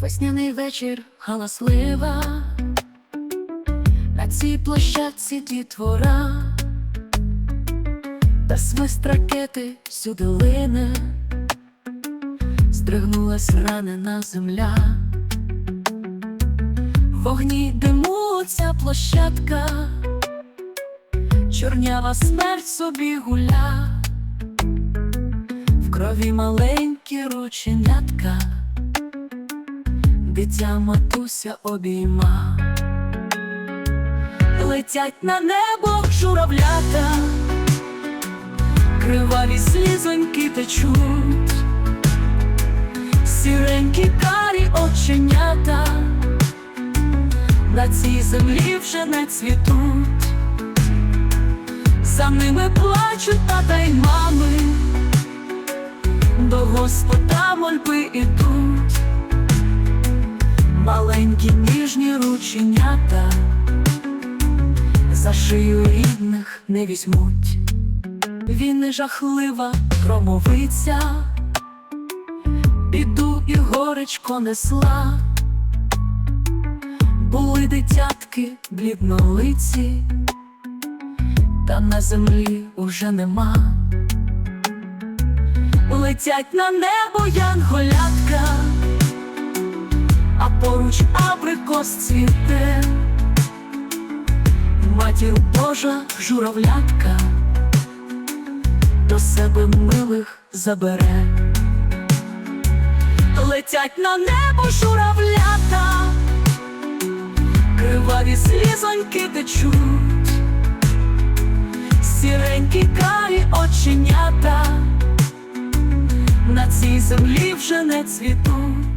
Весняний вечір галаслива, на цій площадці дітвора, та свист ракети всюди лине, здригнулась ранена земля, вогні диму ця площадка, чорнява смерть собі гуля, в крові маленькі рученятка дитя матуся обійма, летять на небо журавлята, криваві слізоньки течуть, сіренькі карі оченята, на цій землі вже не цвітуть, за ними плачуть тата й мами, до Господа мольби ідуть. Маленькі ніжні рученята. За шию рідних не візьмуть. Він не жахлива громовиця, біду і горечко несла, були дитятки бліднолиці, та на землі уже нема. Летять на небо янголятка а поруч абрикос цвіте, матір Божа журавлятка до себе милих забере, летять на небо журавлята, криваві слізоньки течуть, сіренькі карі оченята, на цій землі вже не цвітуть.